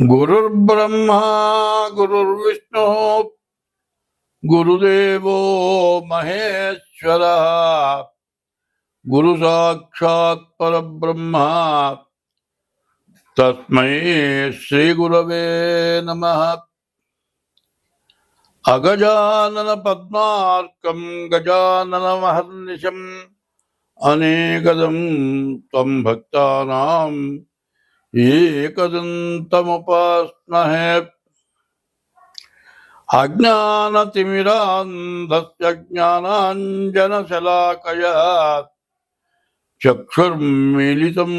गुरुर्ब्रह्मा, गुरुर्विष्णु, गुरुदेवो महेश्वरः गुरु साक्षात् परब्रह्म। तस्मै श्रीगुरवे नमः। अगजानन पद्मार्कं गजाननमहर्निशम्, अनेकदं त्वं भक्तानाम् एकदन्तमुपास्महे अज्ञानतिमिरान्धस्य ज्ञानाञ्जनशलाकया चक्षुर्मीलितं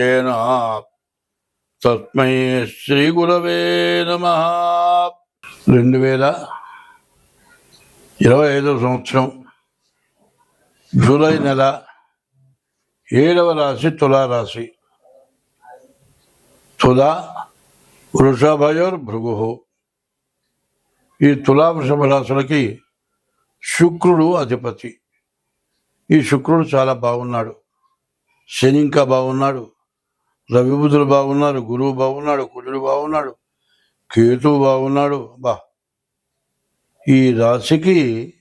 येन తస్మై శ్రీ గురవే నమ రెండు వేల ఇరవై ఐదవ సంవత్సరం జూలై నెల ఏడవ రాశి తులారాశి తులా వృషభయోర్ భృగు ఈ తులా వృషభ రాశులకి శుక్రుడు అధిపతి. ఈ శుక్రుడు చాలా బాగున్నాడు. శని ఇంకా బాగున్నాడు. రవిబుధుడు బాగున్నారు గురువు బాగున్నాడు కుజుడు బాగున్నాడు కేతువు బాగున్నాడు. బా. ఈ రాశికి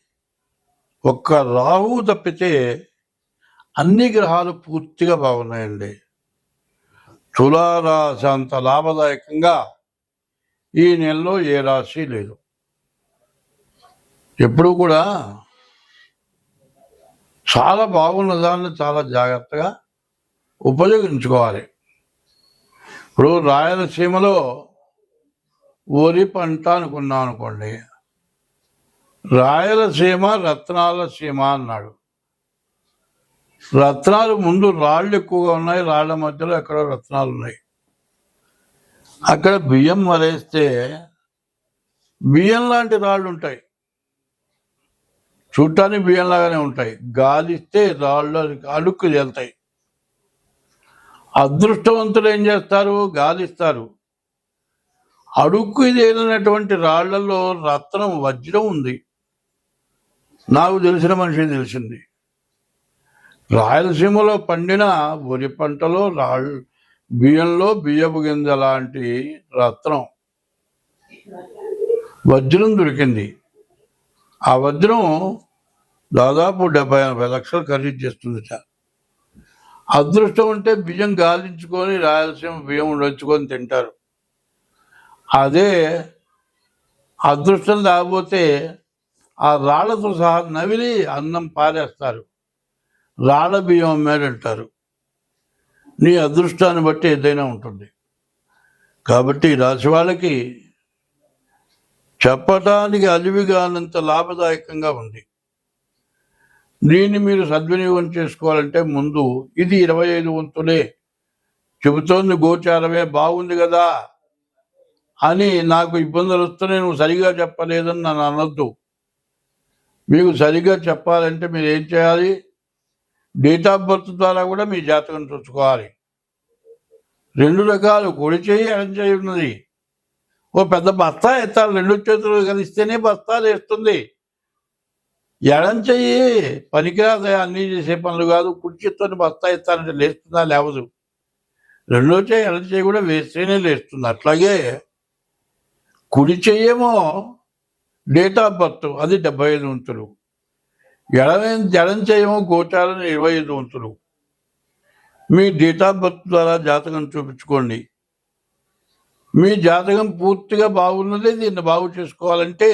ఒక్క రాహువు తప్పితే అన్ని గ్రహాలు పూర్తిగా బాగున్నాయండి. తులారాశి అంత లాభదాయకంగా ఈ నెలలో ఏ రాశి లేదు. ఎప్పుడు కూడా చాలా బాగున్న దాన్ని చాలా జాగ్రత్తగా ఉపయోగించుకోవాలి. ఇప్పుడు రాయలసీమలో వరి పంట అనుకున్నాం అనుకోండి. రాయలసీమ రత్నాల సీమ అన్నాడు. రత్నాలు ముందు రాళ్ళు ఎక్కువగా ఉన్నాయి రాళ్ళ మధ్యలో ఎక్కడో రత్నాలు ఉన్నాయి. అక్కడ బియ్యం మరేస్తే బియ్యం లాంటి రాళ్ళు ఉంటాయి. చూడటానికి బియ్యం లాగానే ఉంటాయి. గాలిస్తే రాళ్ళు అడుక్కు వెళ్తాయి అదృష్టవంతులు ఏం చేస్తారు? గాలిస్తారు. అడుక్కు తేలినటువంటి రాళ్ళలో రత్నం వజ్రం ఉంది. నాకు తెలిసిన మనిషి తెలిసింది. రాయలసీమలో పండిన వరి పంటలో రాళ్ళు బియ్యంలో బియ్యపు గింజ లాంటి రత్నం. వజ్రం దొరికింది. ఆ వజ్రం దాదాపు డెబ్బై ఎనభై లక్షలు ఖరీదు చేస్తుంది సార్ అదృష్టం ఉంటే బియ్యం గాలించుకొని రాయలసీమ బియ్యం వండుకొని తింటారు. అదే అదృష్టం లేకపోతే ఆ రాళ్ళతో సహా నవిలి అన్నం పారేస్తారు. రాళ్ళ బియ్యం అమ్మాడంటారు నీ అదృష్టాన్ని బట్టి ఏదైనా ఉంటుంది. కాబట్టి రాశి వాళ్ళకి చెప్పటానికి అలివిగానంత లాభదాయకంగా ఉంది. దీన్ని మీరు సద్వినియోగం చేసుకోవాలంటే ముందు ఇది ఇరవై ఐదు వంతులే. చెబుతోంది గోచారమే బాగుంది కదా అని నాకు ఇబ్బందులు వస్తున్నాయి నువ్వు సరిగా చెప్పలేదని నన్ను అనొద్దు. మీకు సరిగా చెప్పాలంటే మీరు ఏం చేయాలి? డేట్ ఆఫ్ బర్త్ ద్వారా కూడా మీ జాతకం చూసుకోవాలి రెండు రకాలు కుడి చేయి ఎడం చేయి ఉన్నది. ఓ పెద్ద బస్తా ఎత్తాలి రెండు చేతులు కలిస్తేనే బస్తాలు వేస్తుంది ఎడం చెయ్యి పనికిరాదు అన్నీ చేసే పనులు కాదు కుడి చేత్తోని బస్తా ఎత్తాలంటే లేస్తుందా లేవదు. రెండో చేయి ఎడం చేయి కూడా వేస్తేనే లేస్తుంది. అట్లాగే కుడి చెయ్యేమో డేట్ ఆఫ్ బర్త్ అది డెబ్బై ఐదు వంతులు. ఎడమే జడం చేయమో గోచారం ఇరవై ఐదు వంతులు. మీ డేట్ ఆఫ్ బర్త్ ద్వారా జాతకం చూపించుకోండి. మీ జాతకం పూర్తిగా బాగున్నదే దీన్ని బాగు చేసుకోవాలంటే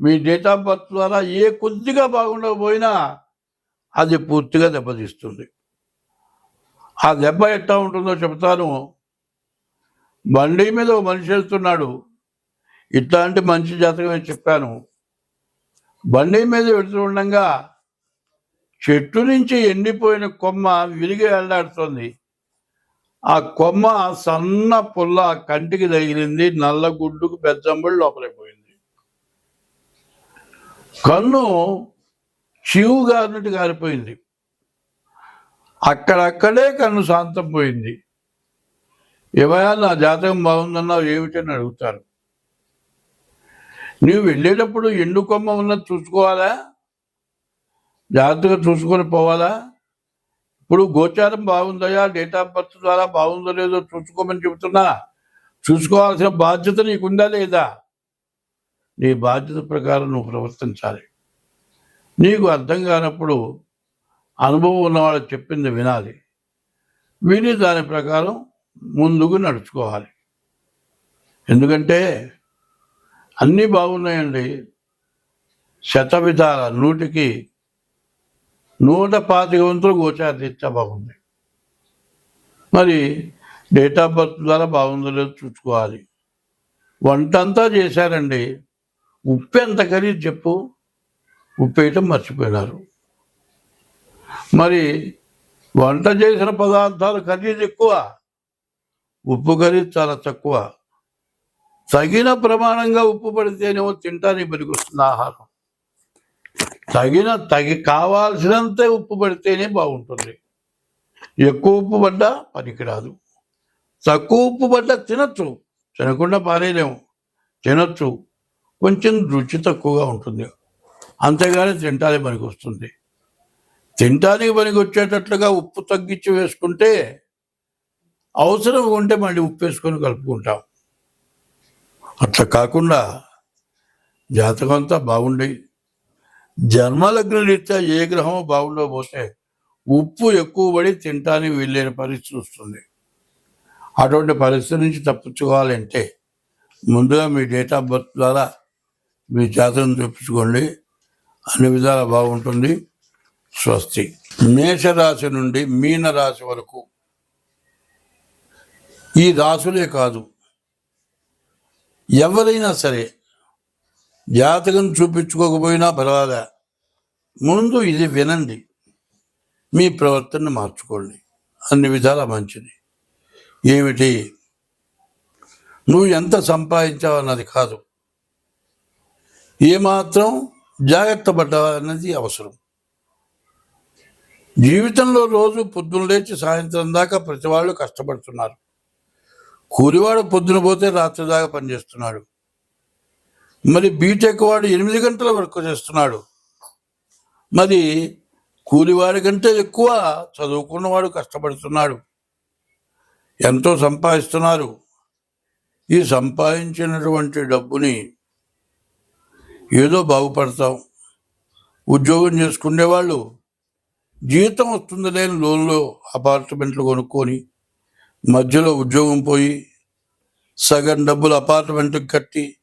మీ డేట్ ఆఫ్ బర్త్ ద్వారా ఏ కొద్దిగా బాగుండకపోయినా అది పూర్తిగా దెబ్బతీస్తుంది. ఆ దెబ్బ ఎట్లా ఉంటుందో చెప్తాను బండి మీద మనిషి వెళ్తున్నాడు. ఇట్లాంటి మంచి జాతకమే చెప్పాను. బండి మీద వెళుతూ ఉండగా చెట్టు నుంచి ఎండిపోయిన కొమ్మ విరిగి వెళ్ళాడుతుంది. ఆ కొమ్మ సన్న పుల్ల కంటికి తగిలింది. నల్ల గుడ్డుకు బెజ్జంబడి లోపలైపోయింది. కన్ను చివు గారినట్టు గారిపోయింది. అక్కడక్కడే కన్ను శాంతం పోయింది. ఏమయ్యా నా జాతకం బాగుందన్నావు? ఏమిటని అడుగుతారు. నువ్వు వెళ్ళేటప్పుడు ఎండు కొమ్మ ఉన్నది చూసుకోవాలా? జాగ్రత్తగా చూసుకొని పోవాలా? ఇప్పుడు గోచారం బాగుందయా డేట్ ఆఫ్ బర్త్ ద్వారా బాగుందో లేదో చూసుకోమని చెబుతున్నా. చూసుకోవాల్సిన బాధ్యత నీకుందా లేదా? నీ బాధ్యత ప్రకారం నువ్వు ప్రవర్తించాలి. నీకు అర్థం కానప్పుడు అనుభవం ఉన్నవాళ్ళు చెప్పింది వినాలి. విని దాని ప్రకారం ముందుకు నడుచుకోవాలి. ఎందుకంటే అన్నీ బాగున్నాయండి. శత విధాల నూటికి నూట పాతిక వంతులు గోచారీత్యా బాగుంది. మరి డేట్ ఆఫ్ బర్త్ ద్వారా బాగుందో లేదో చూసుకోవాలి. వంట అంతా చేశారండి. ఉప్పు ఎంత ఖరీదు చెప్పు. ఉప్పు వేయటం మర్చిపోయినారు. మరి వంట చేసిన పదార్థాలు ఖరీదు ఎక్కువ. ఉప్పు ఖరీదు చాలా తక్కువ. తగిన ప్రమాణంగా ఉప్పు పడితేనేమో తింటానికి పనికొస్తుంది ఆహారం. తగిన తగి కావాల్సినంత ఉప్పు పడితేనే బాగుంటుంది. ఎక్కువ ఉప్పు పడ్డా పనికిరాదు. తక్కువ ఉప్పు పడ్డా తినచ్చు. తినకుండా పారేయలేము. తినచ్చు. కొంచెం రుచి తక్కువగా ఉంటుంది. అంతేగాని తింటానికి పనికి వస్తుంది తినటానికి పనికి వచ్చేటట్లుగా ఉప్పు తగ్గించి వేసుకుంటే అవసరం ఉంటే మళ్ళీ ఉప్పు వేసుకొని కలుపుకుంటాం. అట్లా కాకుండా జాతకం అంతా బాగుండి. జన్మలగ్న రీత్యా ఏ గ్రహమో బాగుండకపోతే ఉప్పు ఎక్కువ పడి తినటానికి వీల్లేని పరిస్థితి వస్తుంది. అటువంటి పరిస్థితి నుంచి తప్పించుకోవాలంటే ముందుగా మీ డేట్ ఆఫ్ బర్త్ ద్వారా మీ జాతకం చూపించుకోండి. అన్ని విధాలా బాగుంటుంది. స్వస్తి. మేషరాశి నుండి మీన రాశి వరకు ఈ రాశులే కాదు. ఎవరైనా సరే జాతకం చూపించుకోకపోయినా పర్వాలే. ముందు ఇది వినండి. మీ ప్రవర్తనను మార్చుకోండి. అన్ని విధాలా మంచిది. ఏమిటి? నువ్వు ఎంత సంపాదించావు అన్నది కాదు. ఏమాత్రం జాగ్రత్త పడ్డావా అన్నది అవసరం. జీవితంలో రోజు పొద్దున్న లేచి సాయంత్రం దాకా ప్రతి వాళ్ళు కష్టపడుతున్నారు. కూలివాడు పొద్దున పోతే రాత్రి దాకా పనిచేస్తున్నాడు. మరి బీటెక్ వాడు ఎనిమిది గంటల వరకు చేస్తున్నాడు. మరి కూలివాడి కంటే ఎక్కువ చదువుకున్నవాడు కష్టపడుతున్నాడు. ఎంతో సంపాదిస్తున్నారు. ఈ సంపాదించినటువంటి డబ్బుని ఏదో బాగుపడతాం. ఉద్యోగం చేసుకునే వాళ్ళు జీతం వస్తుంది లేని లోన్లో అపార్ట్మెంట్లు కొనుక్కొని మధ్యలో ఉద్యోగం పోయి సగం డబ్బులు అపార్ట్మెంట్కి కట్టి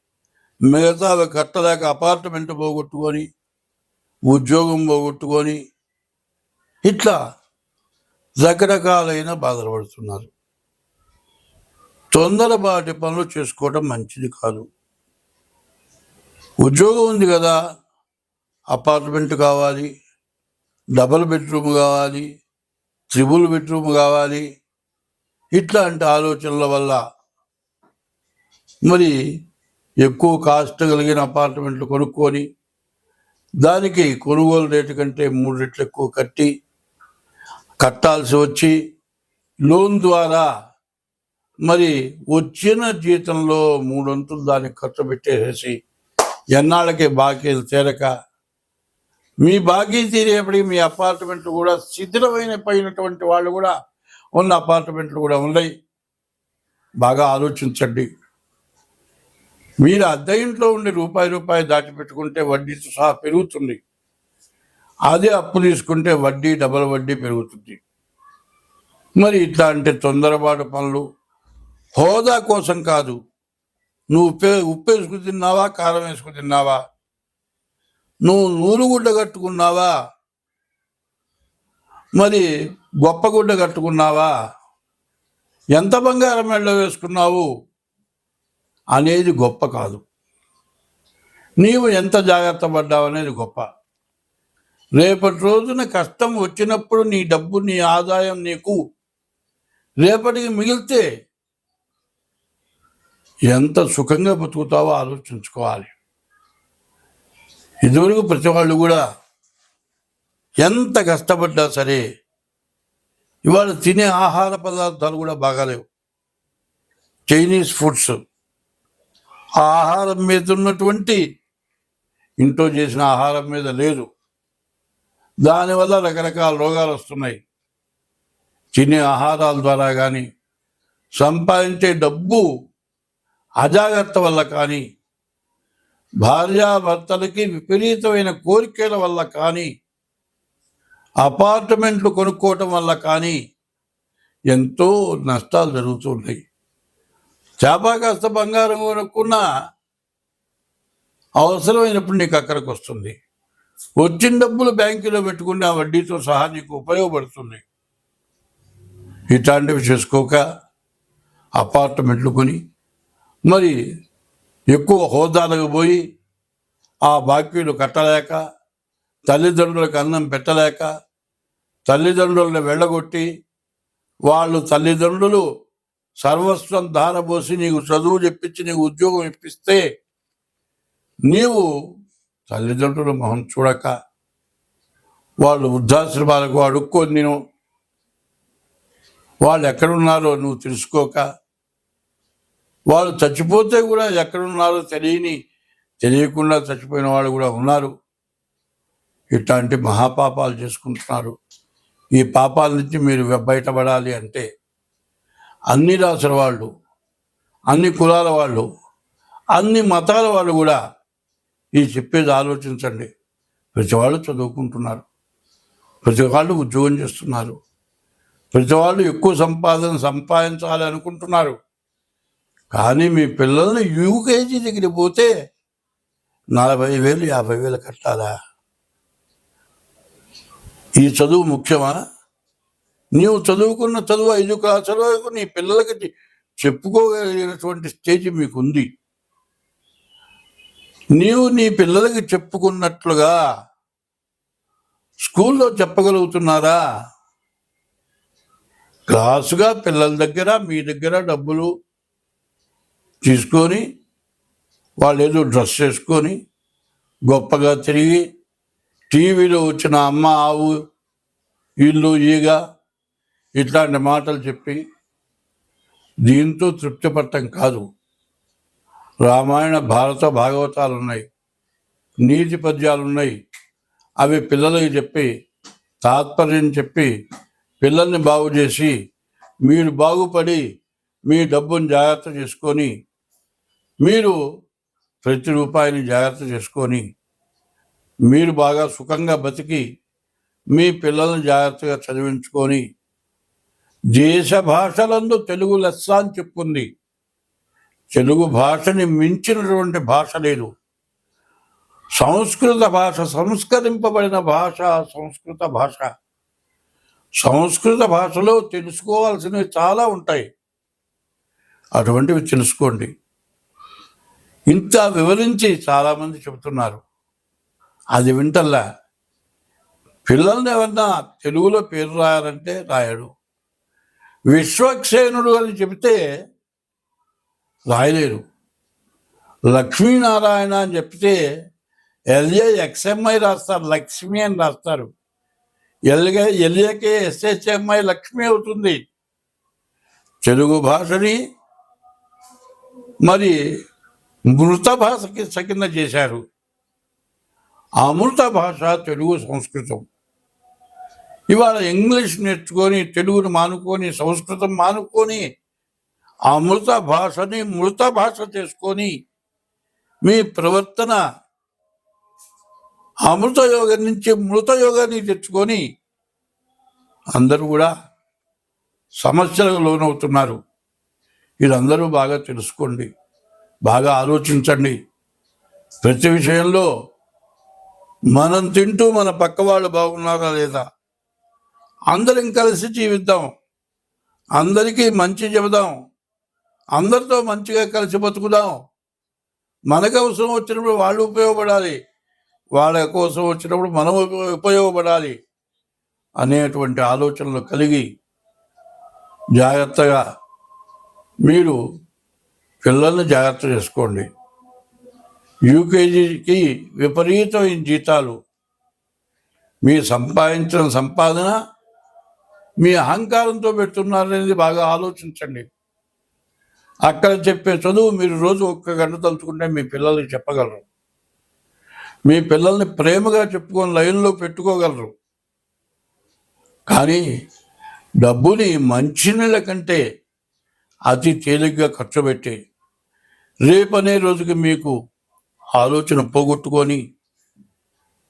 మిగతా కట్టలేక అపార్ట్మెంట్ పోగొట్టుకొని ఉద్యోగం పోగొట్టుకొని ఇట్లా రకరకాలైన బాధలు పడుతున్నారు. తొందరపాటి పనులు చేసుకోవడం మంచిది కాదు. ఉద్యోగం ఉంది కదా అపార్ట్మెంట్ కావాలి డబుల్ బెడ్రూమ్ కావాలి త్రిబుల్ బెడ్రూమ్ కావాలి ఇట్లాంటి ఆలోచనల వల్ల మరి ఎక్కువ కాస్ట్ కలిగిన అపార్ట్మెంట్లు కొనుక్కొని దానికి కొనుగోలు రేటు కంటే మూడు రెట్లు ఎక్కువ కట్టి కట్టాల్సి వచ్చి లోన్ ద్వారా మరి వచ్చిన జీతంలో మూడొంతులు దానికి ఖర్చు పెట్టేసేసి ఎన్నాళ్ళకి బాకీలు తీరక మీ బాకీ తీరేపటికి మీ అపార్ట్మెంట్ కూడా శిథిలమైన పోయినటువంటి వాళ్ళు కూడా ఉన్న అపార్ట్మెంట్లు కూడా ఉన్నాయి. బాగా ఆలోచించండి. మీరు అద్దె ఇంట్లో ఉండి రూపాయి రూపాయి దాచిపెట్టుకుంటే వడ్డీతో సహా పెరుగుతుంది. అదే అప్పు తీసుకుంటే వడ్డీ డబల్ వడ్డీ పెరుగుతుంది. మరి ఇట్లా అంటే తొందరపాటు పనులు హోదా కోసం కాదు. నువ్వు ఉప్పే ఉప్పు వేసుకుని తిన్నావా కారం వేసుకుని తిన్నావా? నువ్వు నూరు గుడ్డ కట్టుకున్నావా? మరి గొప్ప గుడ్డ కట్టుకున్నావా? ఎంత బంగారం మెళ్ళ వేసుకున్నావు? అనేది గొప్ప కాదు. నీవు ఎంత జాగ్రత్త పడ్డావు అనేది గొప్ప. రేపటి రోజున కష్టం వచ్చినప్పుడు నీ డబ్బు నీ ఆదాయం నీకు రేపటికి మిగిలితే ఎంత సుఖంగా బతుకుతావో ఆలోచించుకోవాలి. ఇదివరకు ప్రతి వాళ్ళు కూడా ఎంత కష్టపడ్డా సరే ఇవాళ తినే ఆహార పదార్థాలు కూడా బాగాలేవు. Chinese foods. ఆ ఆహారం మీద ఉన్నటువంటి ఇంట్లో చేసిన ఆహారం మీద లేదు. దానివల్ల రకరకాల రోగాలు వస్తున్నాయి. తినే ఆహారాల ద్వారా కానీ సంపాదించే డబ్బు అజాగ్రత్త వల్ల కానీ భార్యాభర్తలకి విపరీతమైన కోరికల వల్ల కానీ అపార్ట్మెంట్లు కొనుక్కోవటం వల్ల కానీ ఎంతో నష్టాలు జరుగుతున్నాయి చేప కాస్త బంగారం కొనుక్కున్నా అవసరమైనప్పుడు నీకు అక్కడికి వస్తుంది. వచ్చిన డబ్బులు బ్యాంకులో పెట్టుకుని ఆ వడ్డీతో సహా నీకు ఉపయోగపడుతుంది. ఇట్లాంటివి చేసుకోక అపార్ట్మెంట్లు కొని మరి ఎక్కువ హోదాలకు పోయి ఆ బాకీలు కట్టలేక తల్లిదండ్రులకు అన్నం పెట్టలేక తల్లిదండ్రులను వెళ్ళగొట్టి వాళ్ళు తల్లిదండ్రులు సర్వస్వం ధారపోసి నీకు చదువు చెప్పించి నీకు ఉద్యోగం ఇప్పిస్తే నీవు తల్లిదండ్రుల మొహం చూడక వాళ్ళు వృద్ధాశ్రమాలకు అడుక్కొని నేను వాళ్ళు ఎక్కడున్నారో నువ్వు తెలుసుకోక వాళ్ళు చచ్చిపోతే కూడా ఎక్కడున్నారో తెలియని తెలియకుండా చచ్చిపోయిన వాళ్ళు కూడా ఉన్నారు. ఇట్లాంటి మహాపాపాలు చేసుకుంటున్నారు. ఈ పాపాల నుంచి మీరు బయటపడాలి అంటే అన్ని రాసుల వాళ్ళు అన్ని కులాల వాళ్ళు అన్ని మతాల వాళ్ళు కూడా ఈ చెప్పేది ఆలోచించండి. ప్రతి వాళ్ళు చదువుకుంటున్నారు. ప్రతి వాళ్ళు ఉద్యోగం చేస్తున్నారు. ప్రతి వాళ్ళు ఎక్కువ సంపాదన సంపాదించాలి అనుకుంటున్నారు. కానీ మీ పిల్లల్ని యూకేజీ దగ్గరికి పోతే నలభై వేలు యాభై వేలు కట్టాలా? ఈ చదువు ముఖ్యమా? నీవు చదువుకున్న చదువు ఐదు క్లాసుల నీ పిల్లలకి చెప్పుకోగలిగినటువంటి స్టేజ్ మీకుంది. నీవు నీ పిల్లలకి చెప్పుకున్నట్లుగా స్కూల్లో చెప్పగలుగుతున్నారా? క్లాసుగా పిల్లల దగ్గర మీ దగ్గర డబ్బులు తీసుకొని వాళ్ళు ఏదో డ్రెస్ చేసుకొని గొప్పగా తిరిగి టీవీలో వచ్చిన అమ్మ ఆవు ఇల్లు ఈగ ఇట్లాంటి మాటలు చెప్పి దీంతో తృప్తిపట్టం కాదు. రామాయణ భారత భాగవతాలు ఉన్నాయి నీతి పద్యాలు ఉన్నాయి అవి పిల్లలకి చెప్పి తాత్పర్యం చెప్పి పిల్లల్ని బాగు చేసి మీరు బాగుపడి మీ డబ్బును జాగ్రత్త చేసుకొని మీరు ప్రతి రూపాయిని జాగ్రత్త చేసుకొని మీరు బాగా సుఖంగా బతికి మీ పిల్లల్ని జాగ్రత్తగా చదివించుకొని దేశ భాషలందు తెలుగు లెస్స అని చెప్పుకుంది తెలుగు భాషని మించినటువంటి భాష లేదు. సంస్కృత భాష సంస్కరింపబడిన భాష సంస్కృత భాష. సంస్కృత భాషలో తెలుసుకోవాల్సినవి చాలా ఉంటాయి. అటువంటివి తెలుసుకోండి. ఇంత వివరించి చాలామంది చెబుతున్నారు. అది వింటల్లా. పిల్లల్ని ఎవరన్నా తెలుగులో పేరు రాయాలంటే రాయడు. విశ్వక్సేనుడు అని చెబితే రాయలేరు. లక్ష్మీనారాయణ అని చెప్తే ఎల్ఏ ఎక్స్ఎంఐ రాస్తారు లక్ష్మి అని రాస్తారు. ఎల్గే ఎల్ఏకే ఎస్హెచ్ఎంఐ లక్ష్మి అవుతుంది. తెలుగు భాషని మరి మృత భాషకి సకింద చేశారు. అమృత భాష తెలుగు సంస్కృతం. ఇవాళ ఇంగ్లీష్ నేర్చుకొని తెలుగును మానుకొని సంస్కృతం మానుకొని అమృత భాషని మృత భాష చేసుకొని మీ ప్రవర్తన అమృత యోగం నుంచి మృత యోగాన్ని తెచ్చుకొని అందరూ కూడా సమస్యలకు లోనవుతున్నారు. ఇదందరూ బాగా తెలుసుకోండి. బాగా ఆలోచించండి. ప్రతి విషయంలో మనం తింటూ మన పక్క వాళ్ళు బాగున్నారా లేదా? అందరం కలిసి జీవిద్దాం. అందరికీ మంచి చెబుదాం. అందరితో మంచిగా కలిసి బతుకుదాం. మనకు అవసరం వచ్చినప్పుడు వాళ్ళు ఉపయోగపడాలి. వాళ్ళ కోసం వచ్చినప్పుడు మనం ఉపయోగపడాలి అనేటువంటి ఆలోచనలు కలిగి జాగ్రత్తగా మీరు పిల్లల్ని జాగ్రత్త చేసుకోండి. యూకేజీకి విపరీతమైన జీతాలు. మీ సంపాదించిన సంపాదన మీ అహంకారంతో పెడుతున్నారనేది బాగా ఆలోచించండి. అక్కడ చెప్పే చదువు మీరు రోజు ఒక్క గంట తలుచుకుంటే మీ పిల్లలకి చెప్పగలరు. మీ పిల్లల్ని ప్రేమగా చెప్పుకొని లైన్లో పెట్టుకోగలరు. కానీ డబ్బుని మంచి నెల కంటే అతి తేలిగ్గా ఖర్చు పెట్టి రేపనే రోజుకి మీకు ఆలోచన పోగొట్టుకొని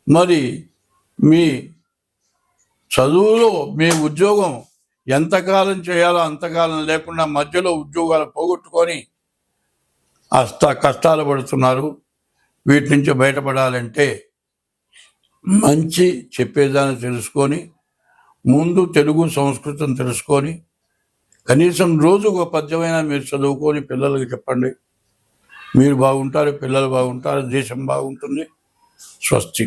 మరి మీ చదువులో మీ ఉద్యోగం ఎంతకాలం చేయాలో అంతకాలం లేకుండా మధ్యలో ఉద్యోగాలు పోగొట్టుకొని అస్త కష్టాలు పడుతున్నారు. వీటి నుంచి బయటపడాలంటే మంచి చెప్పేదాన్ని తెలుసుకొని ముందు తెలుగు సంస్కృతం తెలుసుకొని కనీసం రోజు ఒక పద్యమైనా మీరు చదువుకొని పిల్లలకి చెప్పండి. మీరు బాగుంటారు పిల్లలు బాగుంటారు దేశం బాగుంటుంది. స్వస్తి.